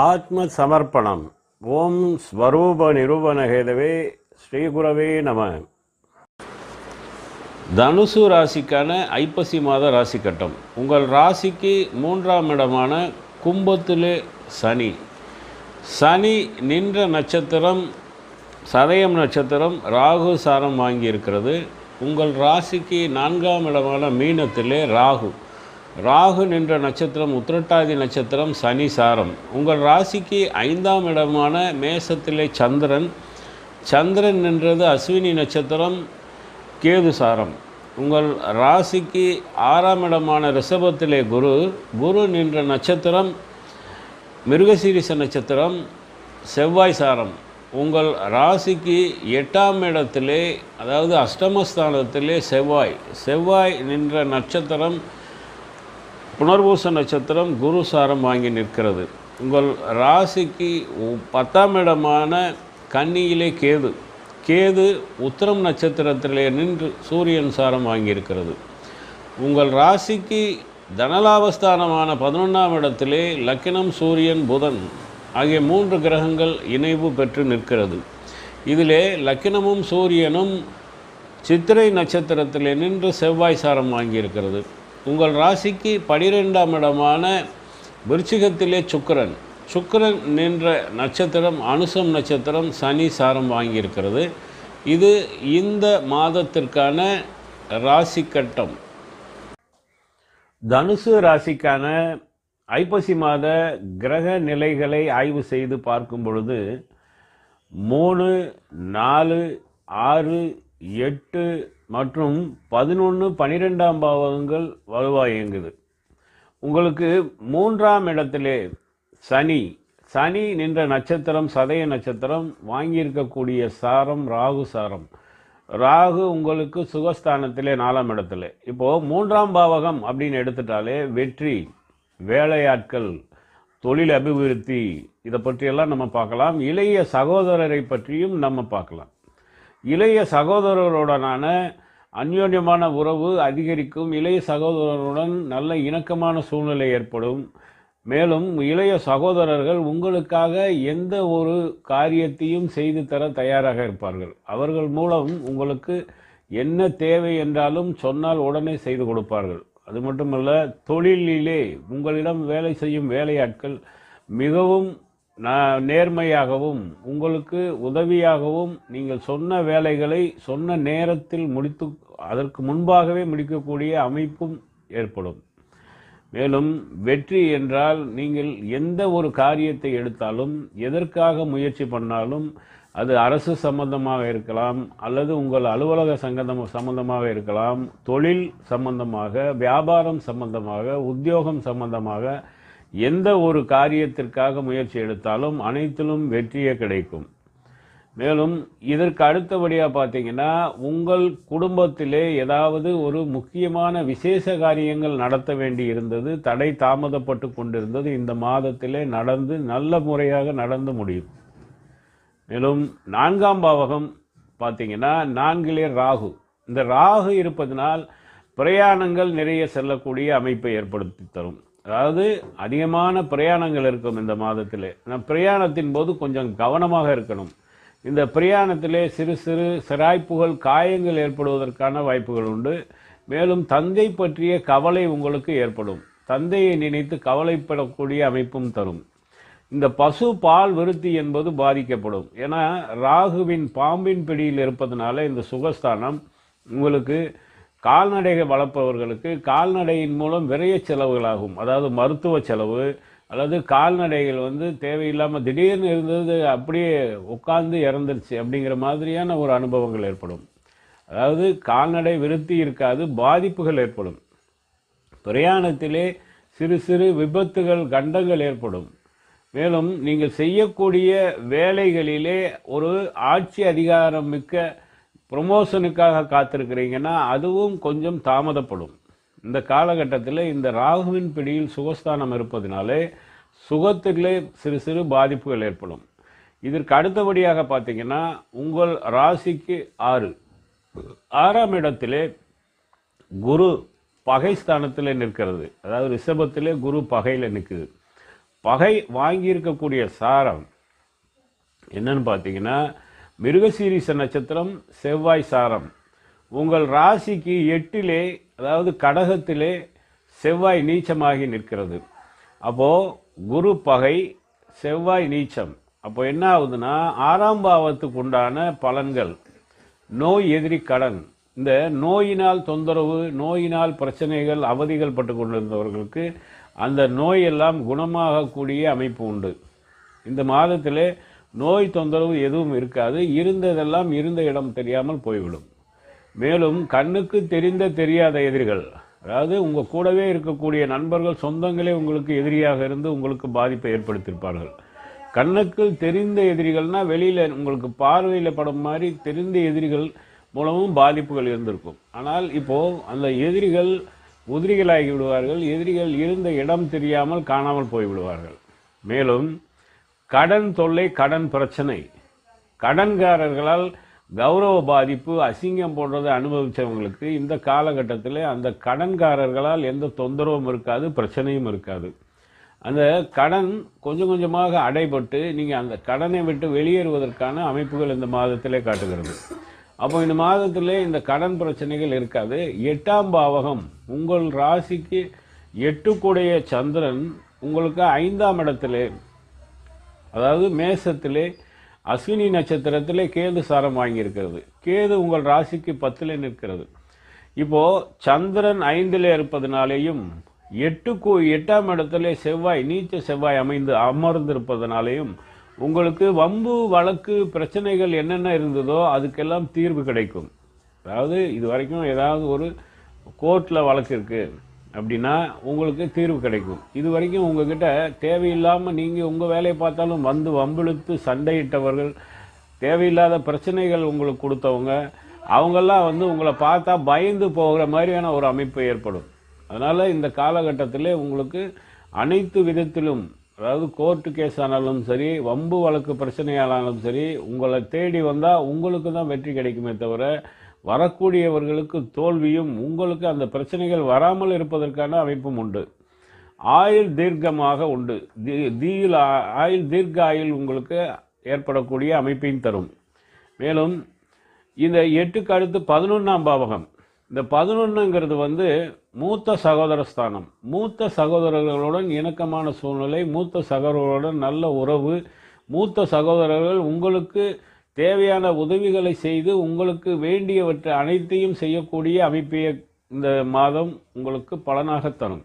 ஆத்ம சமர்ப்பணம் ஓம் ஸ்வரூப நிரூபணகேதவே ஸ்ரீகுரவே நம. தனுசு ராசிக்கான ஐப்பசி மாத ராசி கட்டம் உங்கள் ராசிக்கு மூன்றாம் இடமான கும்பத்திலே சனி. சனி நின்ற நட்சத்திரம் சதயம் நட்சத்திரம் ராகு சாரம் வாங்கியிருக்கிறது. உங்கள் ராசிக்கு நான்காம் இடமான மீனத்திலே ராகு. ராகு நின்ற நட்சத்திரம் உத்திரட்டாதி நட்சத்திரம் சனி சாரம். உங்கள் ராசிக்கு ஐந்தாம் இடமான மேசத்திலே சந்திரன். சந்திரன் நின்றது அஸ்வினி நட்சத்திரம் கேது சாரம். உங்கள் ராசிக்கு ஆறாம் இடமான ரிஷபத்திலே குரு. குரு நின்ற நட்சத்திரம் மிருகசீரிச நட்சத்திரம் செவ்வாய் சாரம். உங்கள் ராசிக்கு எட்டாம் இடத்திலே அதாவது அஷ்டமஸ்தானத்திலே செவ்வாய். செவ்வாய் நின்ற நட்சத்திரம் புனர்பூச நட்சத்திரம் குரு சாரம் வாங்கி நிற்கிறது. உங்கள் ராசிக்கு பத்தாம் இடமான கன்னியிலே கேது. கேது உத்திரம் நட்சத்திரத்திலே நின்று சூரியன் சாரம் வாங்கியிருக்கிறது உங்கள் ராசிக்கு தனலாபஸ்தானமான பதினொன்றாம் இடத்திலே லக்கினம் சூரியன் புதன் ஆகிய மூன்று கிரகங்கள் இணைவு பெற்று நிற்கிறது. இதிலே லக்கினமும் சூரியனும் சித்திரை நட்சத்திரத்திலே நின்று செவ்வாய் சாரம் வாங்கியிருக்கிறது உங்கள் ராசிக்கு பனிரெண்டாம் இடமான விருச்சிகத்திலே சுக்கரன். சுக்கரன் நின்ற நட்சத்திரம் அனுசம் நட்சத்திரம் சனி சாரம் வாங்கியிருக்கிறது. இது இந்த மாதத்திற்கான ராசி கட்டம். தனுசு ராசிக்கான ஐப்பசி மாத கிரக நிலைகளை ஆய்வு செய்து பார்க்கும் பொழுது மூணு நாலு ஆறு எட்டு மற்றும் பதினொன்று பனிரெண்டாம் பாவகங்கள் வலுவாக இயங்குது. உங்களுக்கு மூன்றாம் இடத்திலே சனி சனி நின்ற நட்சத்திரம் சதய நட்சத்திரம் வாங்கியிருக்கக்கூடிய சாரம் ராகு சாரம். ராகு உங்களுக்கு சுகஸ்தானத்திலே நாலாம் இடத்துல. இப்போது மூன்றாம் பாவகம் அப்படின்னு எடுத்துட்டாலே வெற்றி வேலையாட்கள் தொழில் அபிவிருத்தி இதை பற்றியெல்லாம் நம்ம பார்க்கலாம். இளைய சகோதரரை பற்றியும் நம்ம பார்க்கலாம். இளைய சகோதரருடனான அந்யோன்யமான உறவு அதிகரிக்கும். இளைய சகோதரருடன் நல்ல இணக்கமான சூழ்நிலை ஏற்படும். மேலும் இளைய சகோதரர்கள் உங்களுக்காக எந்த ஒரு காரியத்தையும் செய்து தர தயாராக இருப்பார்கள். அவர்கள் மூலம் உங்களுக்கு என்ன தேவை என்றாலும் சொன்னால் உடனே செய்து கொடுப்பார்கள். அது மட்டுமல்ல தொழிலிலே உங்களிடம் வேலை செய்யும் வேலையாட்கள் மிகவும் நான் நேர்மையாகவும் உங்களுக்கு உதவியாகவும் நீங்கள் சொன்ன வேலைகளை சொன்ன நேரத்தில் முடித்து அதற்கு முன்பாகவே முடிக்கக்கூடிய அமைப்பும் ஏற்படும். மேலும் வெற்றி என்றால் நீங்கள் எந்த ஒரு காரியத்தை எடுத்தாலும் எதற்காக முயற்சி பண்ணாலும் அது அரசு சம்பந்தமாக இருக்கலாம் அல்லது உங்கள் அலுவலக சங்கதம் சம்பந்தமாக இருக்கலாம் தொழில் சம்பந்தமாக வியாபாரம் சம்பந்தமாக உத்தியோகம் சம்பந்தமாக எந்த ஒரு காரியத்திற்காக முயற்சி எடுத்தாலும் அனைத்திலும் வெற்றியே கிடைக்கும். மேலும் இதற்கு அடுத்தபடியாக பார்த்தீங்கன்னா உங்கள் குடும்பத்திலே ஏதாவது ஒரு முக்கியமான விசேஷ காரியங்கள் நடத்த வேண்டி இருந்தது தடை தாமதப்பட்டு கொண்டிருந்தது இந்த மாதத்திலே நடந்து நல்ல முறையாக நடந்து முடியும். மேலும் நான்காம் பாவகம் பார்த்தீங்கன்னா நான்கிலே ராகு. இந்த ராகு இருப்பதனால் பிரயாணங்கள் நிறைய செல்லக்கூடிய அமைப்பை ஏற்படுத்தி தரும். அதாவது அதிகமான பிரயாணங்கள் இருக்கும் இந்த மாதத்திலே. பிரயாணத்தின் போது கொஞ்சம் கவனமாக இருக்கணும். இந்த பிரயாணத்திலே சிறு சிறு சிராய்ப்புகள் காயங்கள் ஏற்படுவதற்கான வாய்ப்புகள் உண்டு. மேலும் தந்தை பற்றிய கவலை உங்களுக்கு ஏற்படும். தந்தையை நினைத்து கவலைப்படக்கூடிய அமைப்பும் தரும். இந்த பசு பால் விருத்தி என்பது பாதிக்கப்படும். ஏன்னா ராகுவின் பாம்பின் பிடியில் இருப்பதனால இந்த சுகஸ்தானம் உங்களுக்கு கால்நடைகள் வளர்ப்பவர்களுக்கு கால்நடையின் மூலம் விரைய செலவுகளாகும். அதாவது மருத்துவ செலவு அல்லது கால்நடைகள் வந்து தேவையில்லாமல் திடீர்னு இருந்தது அப்படியே உட்கார்ந்து இறந்துருச்சு அப்படிங்கிற மாதிரியான ஒரு அனுபவங்கள் ஏற்படும். அதாவது கால்நடை விருத்தி இருக்காது பாதிப்புகள் ஏற்படும். பிரயாணத்திலே சிறு சிறு விபத்துகள் கண்டங்கள் ஏற்படும். மேலும் நீங்கள் செய்யக்கூடிய வேலைகளிலே ஒரு ஆட்சி அதிகாரம் மிக்க ப்ரொமோஷனுக்காக காத்திருக்கிறீங்கன்னா அதுவும் கொஞ்சம் தாமதப்படும். இந்த காலகட்டத்தில் இந்த ராகுவின் பிடியில் சுகஸ்தானம் இருப்பதினாலே சுகத்திலே சிறு சிறு பாதிப்புகள் ஏற்படும். இதற்கு அடுத்தபடியாக பார்த்தீங்கன்னா உங்கள் ராசிக்கு ஆறு. ஆறாம் இடத்திலே குரு பகை ஸ்தானத்தில் நிற்கிறது. அதாவது ரிஷபத்திலே குரு பகையில் நிற்குது பகை வாங்கியிருக்கக்கூடிய சாரம் என்னன்னு பார்த்தீங்கன்னா மிருகசீரிச நட்சத்திரம் செவ்வாய் சாரம். உங்கள் ராசிக்கு எட்டிலே அதாவது கடகத்திலே செவ்வாய் நீச்சமாகி நிற்கிறது. அப்போது குரு பகை செவ்வாய் நீச்சம். அப்போ என்ன ஆகுதுன்னா ஆறாம் பாவத்துக்கு உண்டான பலன்கள். நோய் எதிரி கடன். இந்த நோயினால் தொந்தரவு நோயினால் பிரச்சனைகள் அவதிகள் பட்டு கொண்டிருந்தவர்களுக்கு அந்த நோயெல்லாம் குணமாகக்கூடிய அமைப்பு உண்டு. இந்த மாதத்திலே நோய் தொந்தரவு எதுவும் இருக்காது. இருந்ததெல்லாம் இருந்த இடம் தெரியாமல் போய்விடும். மேலும் கண்ணுக்கு தெரிந்த தெரியாத எதிரிகள் அதாவது உங்கள் கூடவே இருக்கக்கூடிய நண்பர்கள் சொந்தங்களே உங்களுக்கு எதிரியாக இருந்து உங்களுக்கு பாதிப்பை ஏற்படுத்தியிருப்பார்கள். கண்ணுக்கு தெரிந்த எதிரிகள்னால் வெளியில் உங்களுக்கு பார்வையில் படம் மாதிரி தெரிந்த எதிரிகள் மூலமும் பாதிப்புகள் இருந்திருக்கும். ஆனால் இப்போது அந்த எதிரிகள் உதிரிகளாகி விடுவார்கள். எதிரிகள் இருந்த இடம் தெரியாமல் காணாமல் போய்விடுவார்கள். மேலும் கடன் தொல்லை கடன் பிரச்சனை. கடன்காரர்களால் கௌரவ பாதிப்பு அசிங்கம் போன்றதை அனுபவித்தவங்களுக்கு இந்த காலகட்டத்தில் அந்த கடன்காரர்களால் எந்த தொந்தரவும் இருக்காது பிரச்சனையும் இருக்காது. அந்த கடன் கொஞ்சம் கொஞ்சமாக அடைபட்டு நீங்கள் அந்த கடனை விட்டு வெளியேறுவதற்கான அமைப்புகள் இந்த மாதத்திலே காட்டுகிறது. அப்போ இந்த மாதத்திலே இந்த கடன் பிரச்சனைகள் இருக்காது. எட்டாம் பாவகம் உங்கள் ராசிக்கு எட்டுக்குடைய சந்திரன் உங்களுக்கு ஐந்தாம் இடத்திலே அதாவது மேசத்திலே அஸ்வினி நட்சத்திரத்திலே கேது சாரம் வாங்கியிருக்கிறது. கேது உங்கள் ராசிக்கு பத்தில் நிற்கிறது. இப்போது சந்திரன் ஐந்தில் இருப்பதனாலேயும் எட்டுக்கு எட்டாம் இடத்துல செவ்வாய் நீச்ச செவ்வாய் அமைந்து அமர்ந்திருப்பதனாலேயும் உங்களுக்கு வம்பு வழக்கு பிரச்சனைகள் என்னென்ன இருந்ததோ அதுக்கெல்லாம் தீர்வு கிடைக்கும். அதாவது இது வரைக்கும் ஏதாவது ஒரு கோர்ட்டில் வழக்கு இருக்குது அப்படின்னா உங்களுக்கு தீர்வு கிடைக்கும். இது வரைக்கும் உங்ககிட்ட தேவையில்லாமல் நீங்கள் உங்கள் வேலையை பார்த்தாலும் வந்து வம்பிழுத்து சண்டையிட்டவர்கள் தேவையில்லாத பிரச்சனைகள் உங்களுக்கு கொடுத்தவங்க அவங்கெல்லாம் வந்து உங்களை பார்த்தா பயந்து போகிற மாதிரியான ஒரு அமைப்பு ஏற்படும். அதனால் இந்த காலகட்டத்தில் உங்களுக்கு அனைத்து விதத்திலும் அதாவது கோர்ட்டு கேஸ் ஆனாலும் சரி வம்பு வழக்கு பிரச்சனையானாலும் சரி உங்களை தேடி வந்தால் உங்களுக்கு தான் வெற்றி கிடைக்குமே தவிர வரக்கூடியவர்களுக்கு தோல்வியும் உங்களுக்கு அந்த பிரச்சனைகள் வராமல் இருப்பதற்கான அமைப்பும் உண்டு. ஆயுள் தீர்க்கமாக உண்டு. தி- தீயில் ஆ- ஆயுள் தீர்க்க ஆயுள் உங்களுக்கு ஏற்படக்கூடிய அமைப்பையும் தரும். மேலும் இந்த எட்டுக்கு அடுத்து பதினொன்றாம் பாவகம். இந்த பதினொன்றுங்கிறது வந்து மூத்த சகோதர ஸ்தானம். மூத்த சகோதரர்களுடன் இணக்கமான சூழ்நிலை மூத்த சகோதரர்களுடன் நல்ல உறவு மூத்த சகோதரர்கள் உங்களுக்கு தேவையான உதவிகளை செய்து உங்களுக்கு வேண்டியவற்றை அனைத்தையும் செய்யக்கூடிய அமைப்பை இந்த மாதம் உங்களுக்கு பலனாக தரும்.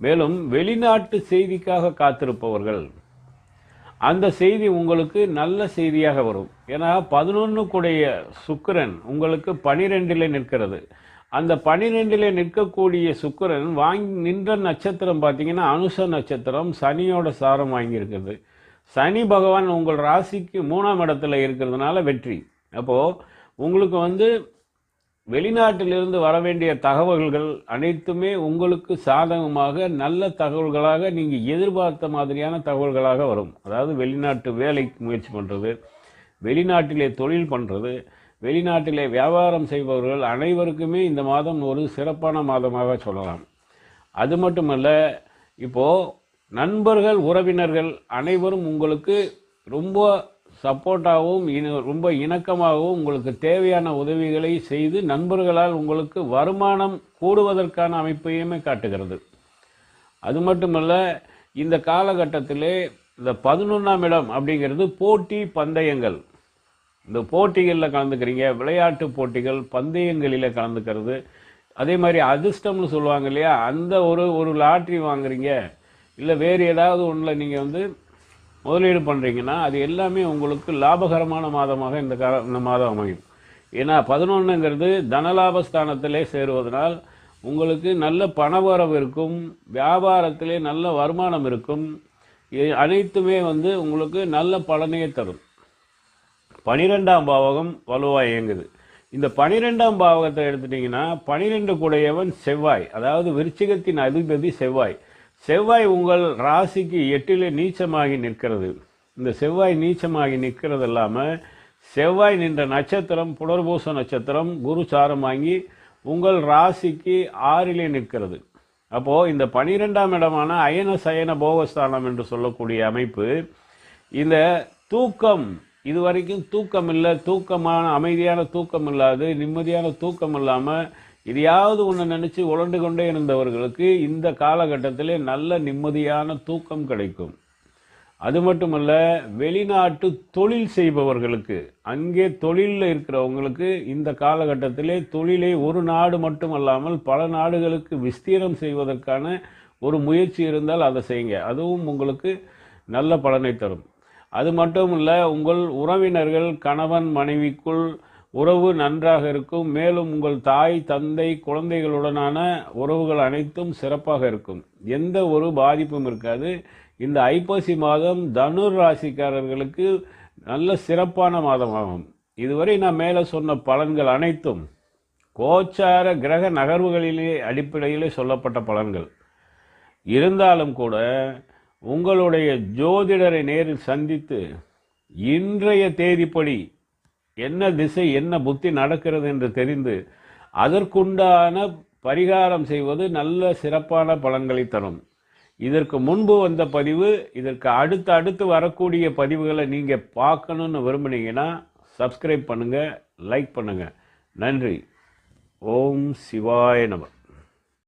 மேலும் வெளிநாட்டு செய்திக்காக காத்திருப்பவர்கள் அந்த செய்தி உங்களுக்கு நல்ல செய்தியாக வரும். ஏன்னா பதினொன்றுக்குடைய சுக்கிரன் உங்களுக்கு பனிரெண்டிலே நிற்கிறது. அந்த பனிரெண்டிலே நிற்கக்கூடிய சுக்கிரன் வாங்கி நின்ற நட்சத்திரம் பார்த்தீங்கன்னா அனுச நட்சத்திரம் சனியோட சாரம் வாங்கியிருக்கிறது. சனி பகவான் உங்கள் ராசிக்கு மூணாம் இடத்துல இருக்கிறதுனால வெற்றி. அப்போது உங்களுக்கு வந்து வெளிநாட்டிலிருந்து வர வேண்டிய தகவல்கள் அனைத்துமே உங்களுக்கு சாதகமாக நல்ல தகவல்களாக நீங்கள் எதிர்பார்த்த மாதிரியான தகவல்களாக வரும். அதாவது வெளிநாட்டு வேலைக்கு முயற்சி பண்ணுறது வெளிநாட்டிலே தொழில் பண்ணுறது வெளிநாட்டிலே வியாபாரம் செய்பவர்கள் அனைவருக்குமே இந்த மாதம் ஒரு சிறப்பான மாதமாக சொல்லலாம். அது மட்டுமல்ல இப்போது நண்பர்கள் உறவினர்கள் அனைவரும் உங்களுக்கு ரொம்ப சப்போர்ட்டாகவும் இன ரொம்ப இணக்கமாகவும் உங்களுக்கு தேவையான உதவிகளை செய்து நண்பர்களால் உங்களுக்கு வருமானம் கூடுவதற்கான அமைப்பையுமே காட்டுகிறது. அது மட்டுமல்ல இந்த காலகட்டத்திலே இந்த பதினொன்றாம் இடம் அப்படிங்கிறது போட்டி பந்தயங்கள். இந்த போட்டிகளில் கலந்துக்கிறீங்க விளையாட்டு போட்டிகள் பந்தயங்களில் கலந்துக்கிறது. அதே மாதிரி அதிர்ஷ்டம்னு சொல்லுவாங்க இல்லையா? அந்த ஒரு ஒரு லாட்ரி வாங்குறீங்க. இல்லை வேறு ஏதாவது ஒன்றில் நீங்கள் வந்து முதலீடு பண்ணுறீங்கன்னா அது எல்லாமே உங்களுக்கு லாபகரமான மாதமாக இந்த கால இந்த மாதம் அமையும். ஏன்னா பதினொன்றுங்கிறது தனலாபஸ்தானத்திலே சேருவதனால் உங்களுக்கு நல்ல பணவரவு இருக்கும் வியாபாரத்திலே நல்ல வருமானம் இருக்கும் அனைத்துமே வந்து உங்களுக்கு நல்ல பலனையே தரும். பனிரெண்டாம் பாவகம் வலுவாக இயங்குது. இந்த பனிரெண்டாம் பாவகத்தை எடுத்துட்டிங்கன்னா பனிரெண்டு கூடையவன் செவ்வாய் அதாவது விருச்சிகத்தின் அதிபதி செவ்வாய். செவ்வாய் உங்கள் ராசிக்கு எட்டிலே நீச்சமாகி நிற்கிறது. இந்த செவ்வாய் நீச்சமாகி நிற்கிறது இல்லாமல் செவ்வாய் நின்ற நட்சத்திரம் புனர்பூச நட்சத்திரம் குரு சாரம் வாங்கி உங்கள் ராசிக்கு ஆறிலே நிற்கிறது. அப்போது இந்த பனிரெண்டாம் இடமான அயன சயன போகஸ்தானம் என்று சொல்லக்கூடிய அமைப்பு இந்த தூக்கம் இதுவரைக்கும் தூக்கம் இல்லை தூக்கமான அமைதியான தூக்கம் இல்லாது நிம்மதியான தூக்கம் இல்லாமல் எதையாவது ஒன்று நினச்சி உழண்டு கொண்டே இருந்தவர்களுக்கு இந்த காலகட்டத்திலே நல்ல நிம்மதியான தூக்கம் கிடைக்கும். அது மட்டுமல்ல வெளிநாட்டு தொழில் செய்பவர்களுக்கு அங்கே தொழிலில் இருக்கிறவங்களுக்கு இந்த காலகட்டத்திலே தொழிலை ஒரு நாடு மட்டுமல்லாமல் பல நாடுகளுக்கு விஸ்தீரம் செய்வதற்கான ஒரு முயற்சி இருந்தால் அதை செய்யுங்க. அதுவும் உங்களுக்கு நல்ல பலனை தரும். அது மட்டும் இல்லை உங்கள் உறவினர்கள் கணவன் மனைவிக்குள் உறவு நன்றாக இருக்கும். மேலும் உங்கள் தாய் தந்தை குழந்தைகளுடனான உறவுகள் அனைத்தும் சிறப்பாக இருக்கும். எந்த ஒரு பாதிப்பும் இருக்காது. இந்த ஐப்பசி மாதம் தனுர் ராசிக்காரர்களுக்கு நல்ல சிறப்பான மாதமாகும். இதுவரை நான் மேலே சொன்ன பலன்கள் அனைத்தும் கோச்சார கிரக நகர்வுகளிலே அடிப்படையிலே சொல்லப்பட்ட பலன்கள். இருந்தாலும் கூட உங்களுடைய ஜோதிடரை நேரில் சந்தித்து இன்றைய தேதிப்படி என்ன திசை என்ன புத்தி நடக்கிறது என்று தெரிந்து அதற்குண்டான பரிகாரம் செய்வது நல்ல சிறப்பான பலன்களை தரும். இதற்கு முன்பு வந்த பதிவு இதற்கு அடுத்து அடுத்து வரக்கூடிய பதிவுகளை நீங்கள் பார்க்கணுன்னு விரும்புனீங்கன்னா சப்ஸ்கிரைப் பண்ணுங்கள் லைக் பண்ணுங்கள் நன்றி. ஓம் சிவாய நம.